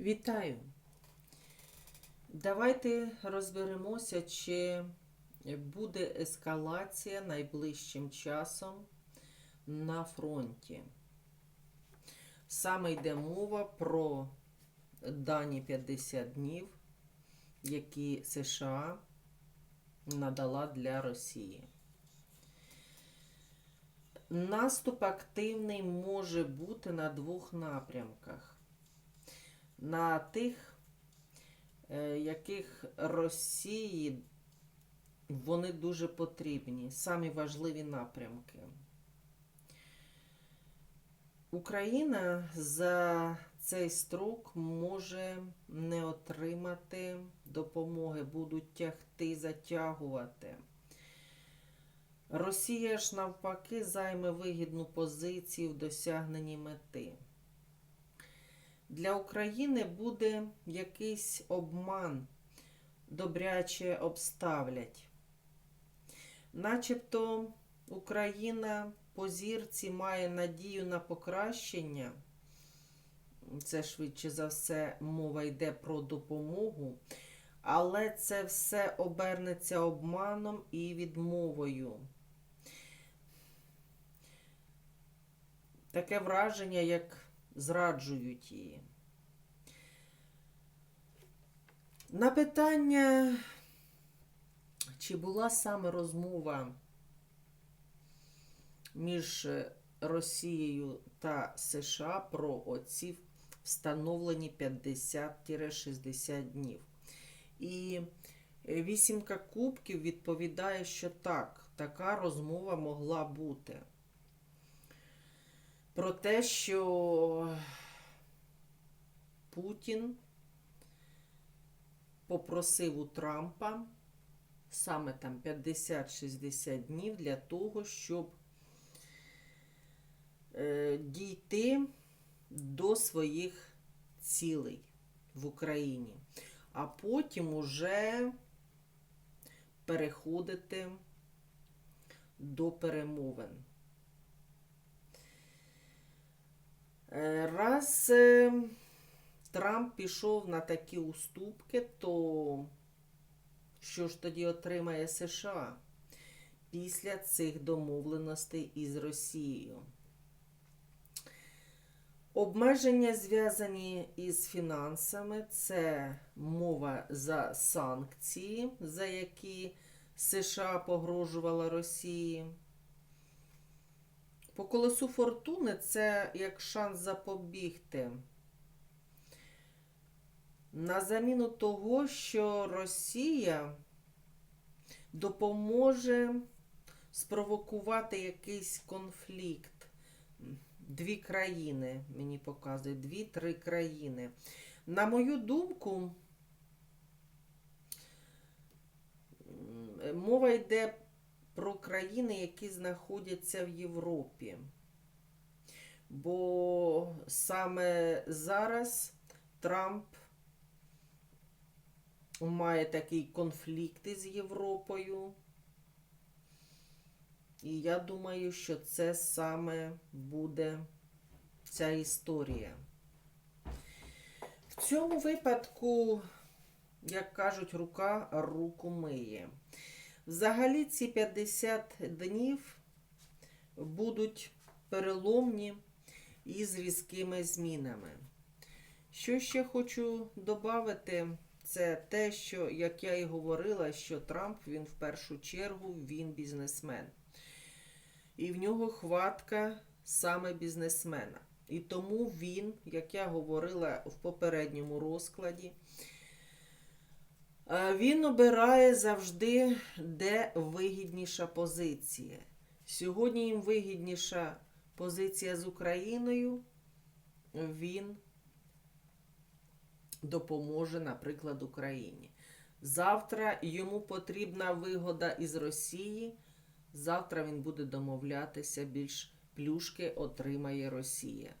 Вітаю! Давайте розберемося, чи буде ескалація найближчим часом на фронті. Саме йде мова про дані 50 днів, які США надала для Росії. Наступ активний може бути на двох напрямках на тих, е, яких Росії вони дуже потрібні, самі важливі напрямки. Україна за цей строк може не отримати допомоги, будуть тягти, затягувати. Росія ж навпаки займе вигідну позицію в досягненні мети. Для України буде якийсь обман, добряче обставлять. Начебто Україна по зірці має надію на покращення. Це швидше за все мова йде про допомогу, але це все обернеться обманом і відмовою. Таке враження, як зраджують її. На питання, чи була саме розмова між Росією та США про оці встановлені 50-60 днів. І вісімка кубків відповідає, що так, така розмова могла бути про те, що Путін попросив у Трампа саме там 50-60 днів для того, щоб е, дійти до своїх цілей в Україні, а потім уже переходити до перемовин. Раз е, Трамп пішов на такі уступки, то що ж тоді отримає США після цих домовленостей із Росією? Обмеження зв'язані із фінансами, це мова за санкції, за які США погрожувала Росії. По колесу фортуни це як шанс запобігти. На заміну того, що Росія допоможе спровокувати якийсь конфлікт. Дві країни, мені показують, дві-три країни. На мою думку, мова йде про країни, які знаходяться в Європі. Бо саме зараз Трамп має такий конфлікт із Європою. І я думаю, що це саме буде ця історія. В цьому випадку, як кажуть, рука руку миє. Взагалі ці 50 днів будуть переломні і з різкими змінами. Що ще хочу додати, це те, що, як я і говорила, що Трамп він в першу чергу він бізнесмен. І в нього хватка саме бізнесмена. І тому він, як я говорила в попередньому розкладі, він обирає завжди, де вигідніша позиція. Сьогодні їм вигідніша позиція з Україною, він допоможе, наприклад, Україні. Завтра йому потрібна вигода із Росії. Завтра він буде домовлятися, більш плюшки отримає Росія.